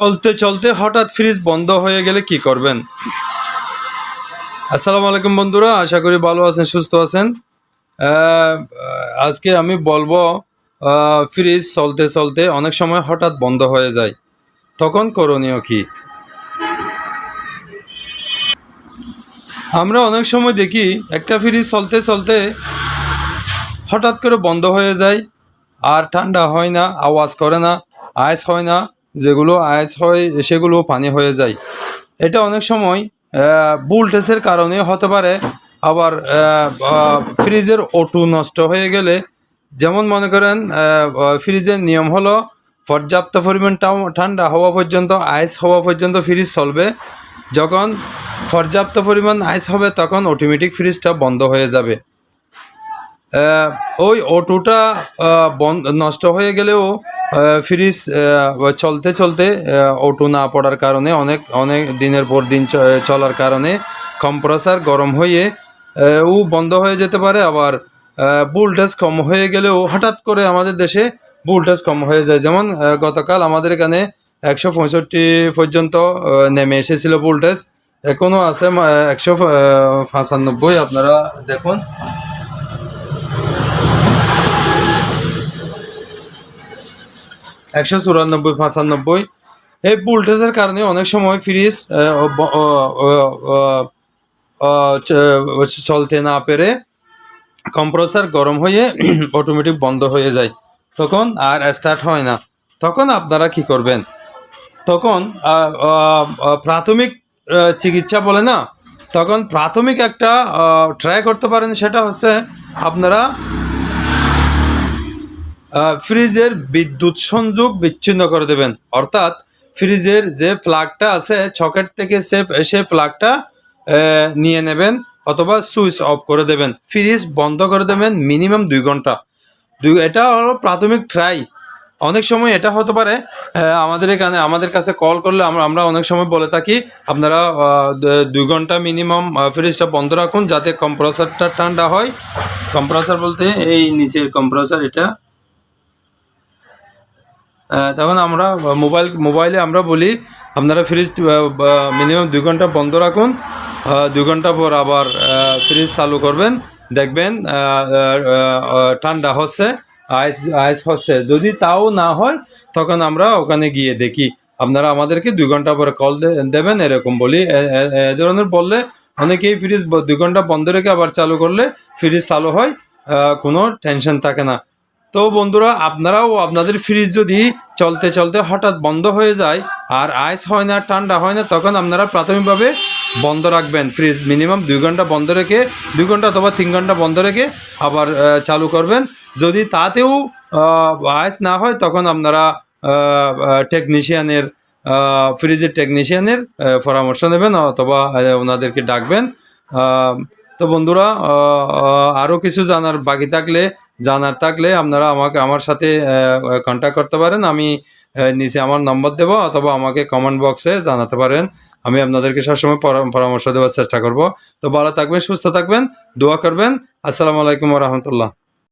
চলতে চলতে হঠাৎ ফ্রিজ বন্ধ হয়ে গেলে কি করবেন? আসসালামু আলাইকুম বন্ধুরা, আশা করি ভালো আছেন, সুস্থ আছেন। আজকে আমি বলব ফ্রিজ চলতে চলতে অনেক সময় হঠাৎ বন্ধ হয়ে যায়। তখন করণীয় কি? আমরা অনেক সময় দেখি, একটা ফ্রিজ চলতে চলতে হঠাৎ করে বন্ধ হয়ে যায়, আর ঠান্ডা হয় না, আওয়াজ করে না আইস হয় না যেগুলো আইস হয় সেগুলো পানি হয়ে যায়। এটা অনেক সময় বুলটেসের কারণে হতে পারে আবার ফ্রিজের ওটু নষ্ট হয়ে গেলে যেমন মনে করেন ফ্রিজের নিয়ম হলো পর্যাপ্ত পরিমাণ ঠান্ডা হওয়া পর্যন্ত আইস হওয়া পর্যন্ত ফ্রিজ চলবে। যখন পর্যাপ্ত পরিমাণ আইস হবে তখন অটোমেটিক ফ্রিজটা বন্ধ হয়ে যাবে। ওই অটোটা আহ, নষ্ট হয়ে গেলেও ফ্রিজ চলতে চলতে অটো না পড়ার কারণে, অনেক অনেক দিনের পর দিন চলার কারণে কম্প্রেসার গরম হয়ে ও বন্ধ হয়ে যেতে পারে। আবার ভোল্টেজ কম হয়ে গেলেও হঠাৎ করে আমাদের দেশে ভোল্টেজ কম হয়ে যায়। যেমন গতকাল আমাদের এখানে একশো পঁয়ষট্টি পর্যন্ত নেমে এসেছিল ভোল্টেজ এখনও আছে একশো পঁচানব্বই, আপনারা দেখুন। একশো চুরানব্বই, পঁচানব্বই। এই ভোল্টেজের কারণে অনেক সময় ফ্রিজ চলতে না পেরে কম্প্রেসার গরম হয়ে অটোমেটিক বন্ধ হয়ে যায়। তখন আর স্টার্ট হয় না। তখন আপনারা কি করবেন? তখন প্রাথমিক চিকিৎসা বলে না, তখন প্রাথমিক একটা ট্রাই করতে পারেন। সেটা হচ্ছে আপনারা ফ্রিজের বিদ্যুৎ সংযোগ বিচ্ছিন্ন করে দেবেন। অর্থাৎ ফ্রিজের যে প্লাগটা আছে, ছকেট থেকে সে সে প্লাগটা নিয়ে নেবেন অথবা সুইচ অফ করে দেবেন। ফ্রিজ বন্ধ করে দেবেন মিনিমাম দুই ঘণ্টা। দুই, এটা হলো প্রাথমিক ট্রাই অনেক সময় এটা হতে পারে আমাদের এখানে, আমাদের কাছে কল করলে আমরা আমরা অনেক সময় বলে থাকি, আপনারা দুই ঘণ্টা মিনিমাম ফ্রিজটা বন্ধ রাখুন যাতে কম্প্রেসারটা ঠান্ডা হয়। কম্প্রেসার বলতে এই নিচের কম্প্রেসার এটা তখন আমরা মোবাইল, মোবাইলে আমরা বলি, আপনারা ফ্রিজ মিনিমাম দুই ঘণ্টা বন্ধ রাখুন দুই ঘণ্টা পর আবার ফ্রিজ চালু করবেন। দেখবেন ঠান্ডা হচ্ছে আইস আইস হচ্ছে। যদি তাও না হয়, তখন আমরা ওখানে গিয়ে দেখি, আপনারা আমাদেরকে দুই ঘণ্টা পরে কল দেবেন, এরকম বলি। এ ধরনের বললে, অনেকেই ফ্রিজ দুই ঘণ্টা বন্ধ রেখে আবার চালু করলে ফ্রিজ চালু হয় কোনো টেনশন থাকে না। তো বন্ধুরা, আপনারাও আপনাদের ফ্রিজ যদি চলতে চলতে হঠাৎ বন্ধ হয়ে যায় আর আইস হয় না, ঠান্ডা হয় না, তখন আপনারা প্রাথমিকভাবে বন্ধ রাখবেন। ফ্রিজ মিনিমাম দুই ঘণ্টা বন্ধ রেখে, দুই ঘণ্টা অথবা তিন ঘণ্টা বন্ধ রেখে আবার চালু করবেন। যদি তাতেও আইস না হয়, তখন আপনারা টেকনিশিয়ানের ফ্রিজের টেকনিশিয়ানের পরামর্শ নেবেন অথবা ওনাদেরকে ডাকবেন। তো বন্ধুরা আরও কিছু জানার বাকি থাকলে, জানার থাকলে আপনারা আমাকে, আমার সাথে কন্ট্যাক্ট করতে পারেন। আমি নিচে আমার নম্বর দেব অথবা আমাকে কমেন্ট বক্সে জানাতে পারেন। আমি আপনাদেরকে সবসময় পরা- পরামর্শ দেওয়ার চেষ্টা করব। তো ভালো থাকবেন, সুস্থ থাকবেন, দোয়া করবেন। আসসালামু আলাইকুম রহমতুল্লাহ।